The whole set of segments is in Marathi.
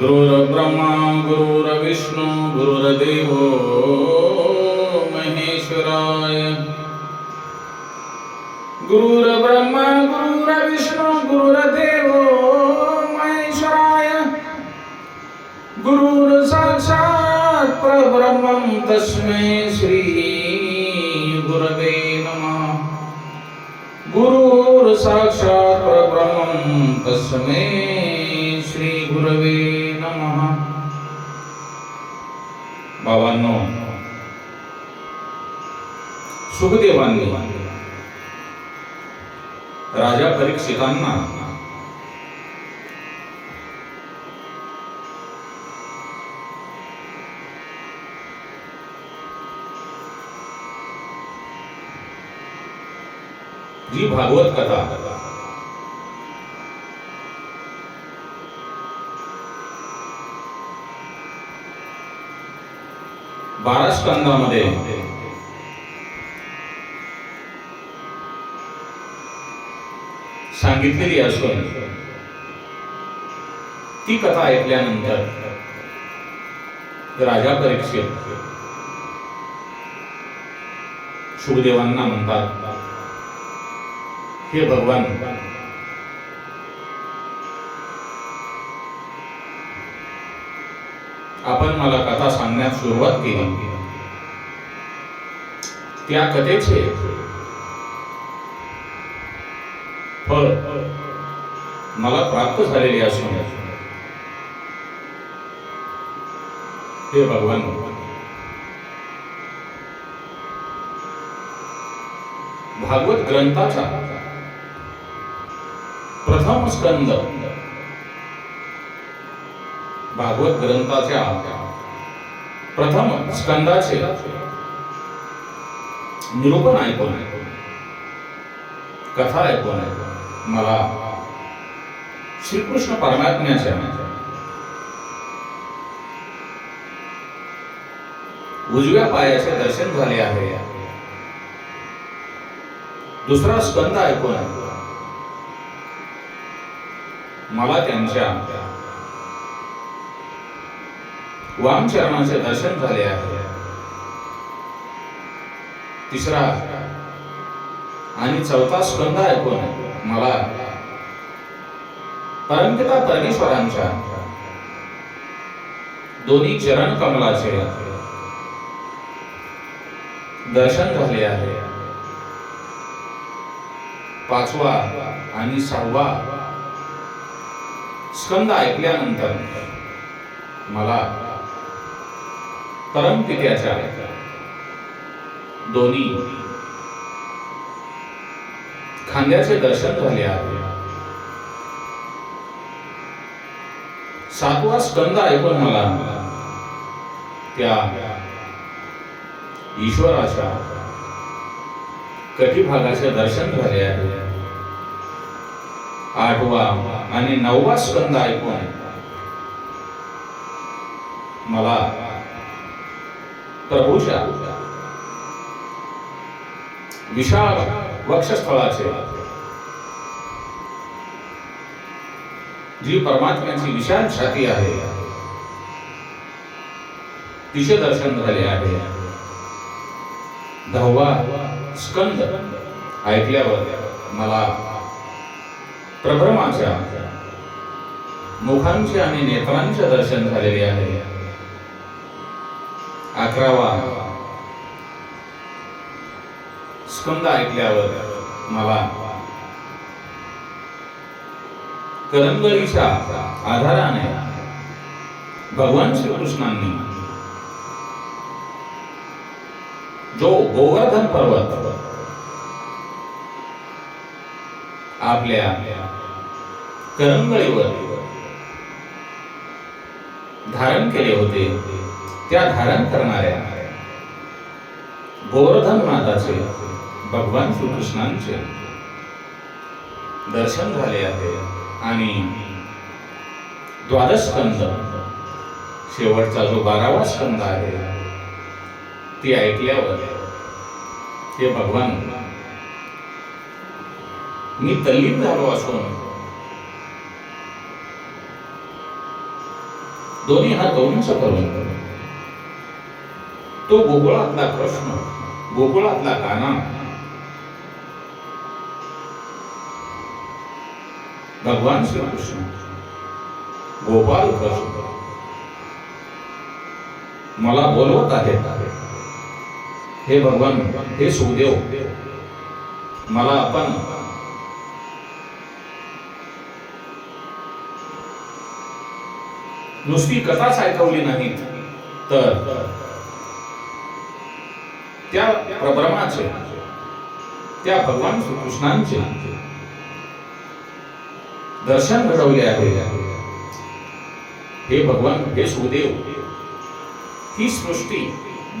गुरुर्ब्रह्मा गुरुर्विष्णू गुरुर्देव महेश्वराय. गुरुर्ब्रह्मा गुरुर्विष्णू गुरुर्देव महेश्वराय. गुरुर्साक्षात् परब्रह्मं तस्मै श्री गुरवे नमः. गुरुर्साक्षात् परब्रह्मं तस्मै श्री गुरवे सुखदेवांनी राजा परीक्षितांना जी भागवत कथा. बारा स्कंदामध्ये सांगितलेली असून ती कथा ऐकल्यानंतर राजा परीक्षित सुखदेवांना म्हणतात हे भगवान आपण मला कथा सांगण्यास सुरुवात केली. त्या कथेचे फळ. मला प्राप्त झालेले असून हे भगवान भागवत ग्रंथाचा प्रथम स्कंद. भागवत ग्रंथाच्या प्रथम स्कंदाचे निरूपण ऐकून कथा ऐकून मला श्रीकृष्ण परमात्म्याच्या उजव्या पायाचे दर्शन झाले आहे. दुसरा स्कंद ऐकून मला त्यांच्या वामचरणाचे दर्शन झाले आहे. तिसरा आणि चौथा स्कंद ऐकून. मला. परमपिता परमेश्वरांच्या दोन्ही चरण कमलाचे दर्शन झाले आहे. पाचवा आणि सहावा स्कंद ऐकल्यानंतर मला परमपित्याच्या दोन्ही खांद्याचे दर्शन झाले आहे. सातवा स्कंद ऐकून मला. त्या ईश्वराच्या कटिभागाचे दर्शन झाले आहे. आठवा आणि नववा स्कंद ऐकून मला प्रभूच्या विशाल वक्षस्थळाचे. जी परमात्म्याची विशाल छाती आहे तिचे दर्शन झाले आहे. दहावा स्कंद ऐकल्यावर मला प्रभ्रमाच्या मुखांचे आणि नेत्रांचे दर्शन झालेले आहे. अकरावा स्कंद ऐकल्यावर मला करंगळीच्या आधाराने भगवान श्रीकृष्णांनी जो गोवर्धन पर्वत आपल्या करंगळीवर धारण केले होते त्या धारण करणाऱ्या गोवर्धन माताचे भगवान श्रीकृष्णांचे दर्शन झाले आहे. आणि द्वादश स्कंद शेवटचा जो बारावा स्कंद आहे ते ऐकल्यावर हे भगवान मी तल्लीन झालो असून दोन्ही हात उंच करून तो गोकुळातला कृष्ण गोकुळातला काना भगवान श्री कृष्ण गोपाल कृष्ण मला बोलवत आहेत। हे भगवान हे सुखदेव। मला आपण नुसती कथाच ऐकवली नाही तर त्या प्रभ्रमाचे त्या भगवान श्रीकृष्णांचे दर्शन घडवले आहे. हे भगवान हे सुखदेव ही सृष्टी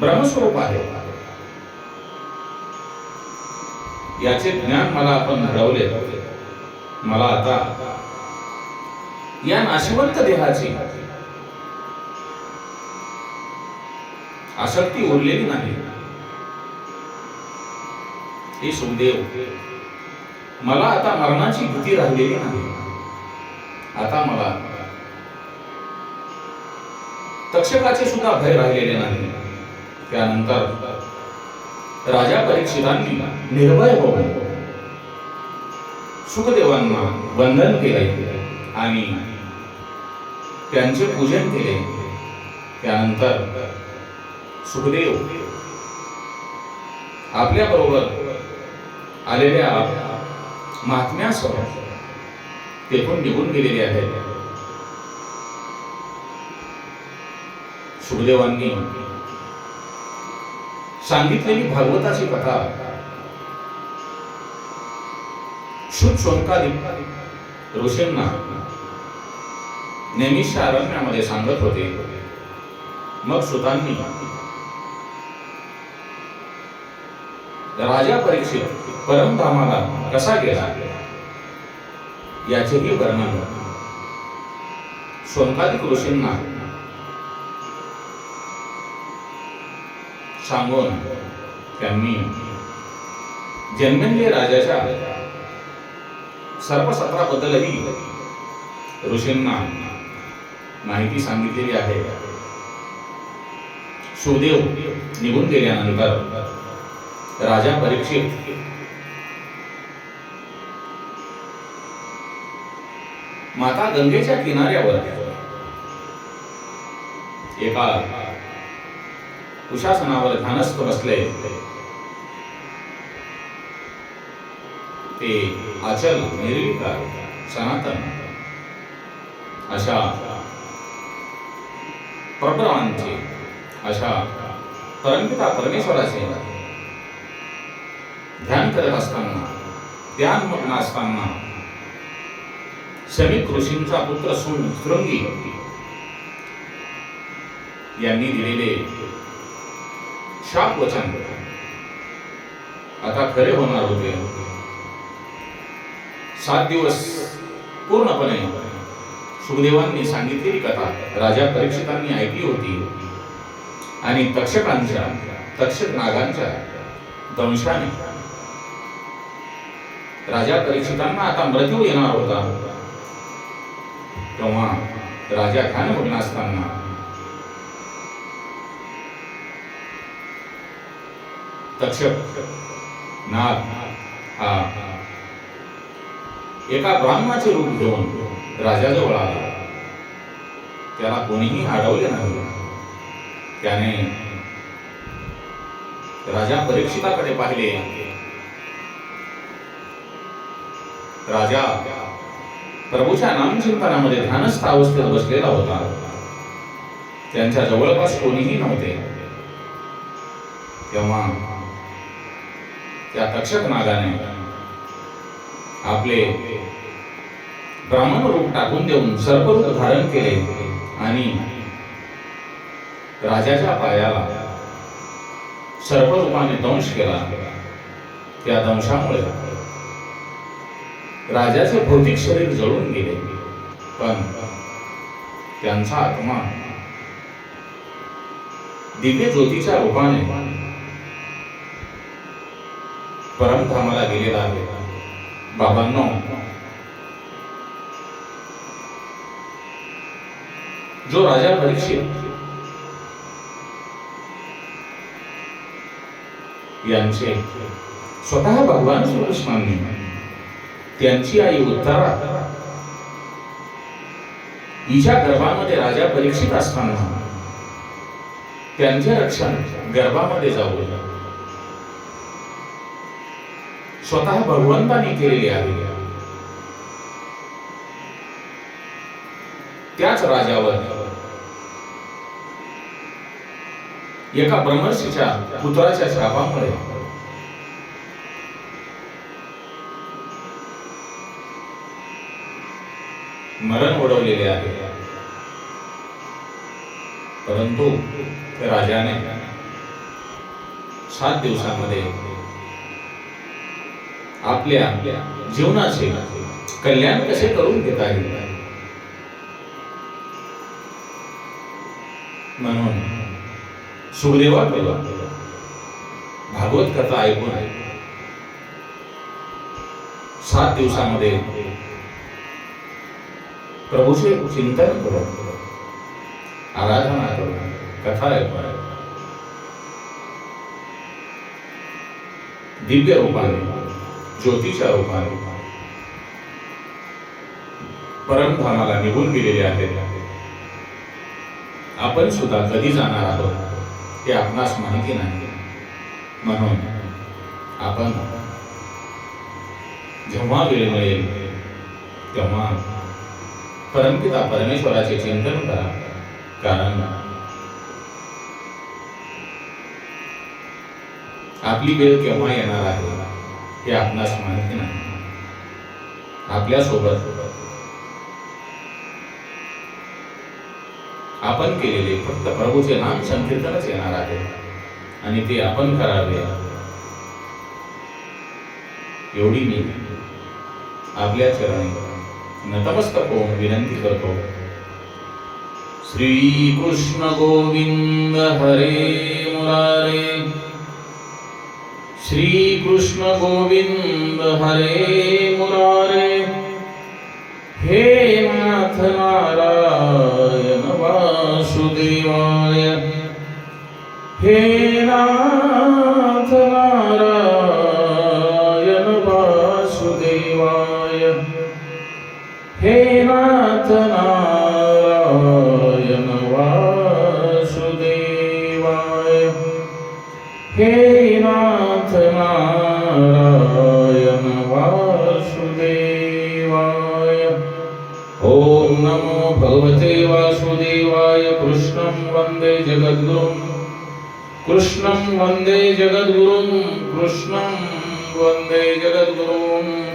ब्रह्मस्वरूप आहे. याचे ज्ञान मला आपण घडवले. मला आता या नाशिवंत देहाची आसक्ती उरलेली नाही. हे सुखदेव मला आता मरणाची भीती राहिलेली नाही. आता मला तक्षकाचे सुद्धा भय राहिलेले नाही. त्यानंतर राजा परीक्षितांनी निर्भय होऊन सुखदेवांना वंदन केले आणि त्यांचे पूजन केले. त्यानंतर सुखदेव आपल्या बरोबर आलेल्या महात्म्यासह ते पण निघून गेलेले आहेत. सुखदेवांनी सांगितलेली भागवताची कथा शुद्ध सोनकादी ऋषींना नेहमीच्या अरण्यामध्ये सांगत होते. मग सुतांनी राजा परीक्षित परमधामाला कसा गेला? याचेही वर्णन सोनकादिक ऋषींना सांगून त्यांनी जन्मेंद्रिय राजाच्या सर्व सत्राबद्दलही ऋषींना माहिती सांगितलेली आहे. सुदेव निघून गेल्यानंतर राजा परीक्षित माता गंगेच्या किनाऱ्यावर. एका कुशासनावर ध्यानस्थ बसले. ते अचल निर्विकार सनातन अशा प्रभ्रमांचे अशा परमपिता परमेश्वराचे ध्यान करत असताना ध्यानमग्न असताना शमिक ऋषींचा पुत्र सुन शृंगी यांनी दिलेले शाप वचन. आता खरे होणार होते. सात दिवस पूर्णपणे सुखदेवांनी सांगितलेली कथा राजा परीक्षितांनी ऐकली होती. आणि तक्षकांच्या तक्षक नागांच्या दंशाने राजा परीक्षितांना आता मृत्यू येणार होता. तेव्हा राजा खान ध्यानमग्न असताना तक्षक नाग हा एका ब्राह्मणाचे रूप घेऊन राजाजवळ आला. त्याला कोणीही अडवले नाही. त्याने राजा परीक्षिताकडे पाहिले. राजा प्रभूच्या नामचिंतनामध्ये ध्यानस्थ अवस्थेत बसलेला होता. त्यांच्या जवळपास कोणीही नव्हते. तेव्हा त्या तक्षक नागाने आपले ब्राह्मण रूप टाकून देऊन सर्परूप धारण केले आणि राजाच्या पायाला सर्परूपाने दंश केला. त्या दंशामुळे राजाचे भौतिक शरीर जळून गेले. पण त्यांचा आत्मा दिव्य ज्योतीच्या रूपाने परमधामाला गेलेला आहे बाबांनो जो राजा परीक्षित यांचे स्वतः भगवान श्रीकृष्णांनी त्यांची आई उत्तरा हिच्या गर्भामध्ये राजा परीक्षित असताना त्यांचे रक्षण गर्भामध्ये जाऊ स्वतः भगवंताने केलेले आहे. त्याच राजावर एका ब्रह्मर्षीच्या पुत्राच्या शापामुळे मरण ओढवलेले आहे. परंतु राजाने सात दिवसामध्ये आपल्या जीवनाचे कल्याण कसे करून घेता येईल? म्हणून सुखदेवाकडे भागवत कथा ऐकून सात दिवसामध्ये प्रभूचे चिंतन करून आराधना करून कथा ऐकून दिव्य रूपाने ज्योतीच्या रूपाने परमधामाला निघून गेलेले आहेत. आपण सुद्धा कधी जाणार आहोत हे आपणास माहिती नाही. म्हणून आपण जेव्हा वेळ मिळेल तेव्हा परमपिता परमेश्वराचे चिंतन करा. कारण आपली वेळ केव्हा येणार आहे हे आपणास माहिती नाही. आपल्यासोबत आपण केलेले फक्त प्रभूचे नाम संकीर्तनच येणार आहे. आणि ते आपण करावे. एवढी मी आपल्या चरणी नतमस्तको विनंती करतो श्री कृष्ण गोविंद हरे मुरारे। श्री कृष्ण गोविंद हरे मुरारे। हे नाथ नारायण वासुदेवाय। हे हे नाथ नारायण वासुदेवाय। ॐ नमो भगवते वासुदेवाय कृष्णं वन्दे जगद्गुरुं। कृष्णं वन्दे जगद्गुरुं कृष्णं वन्दे जगद्गुरुम्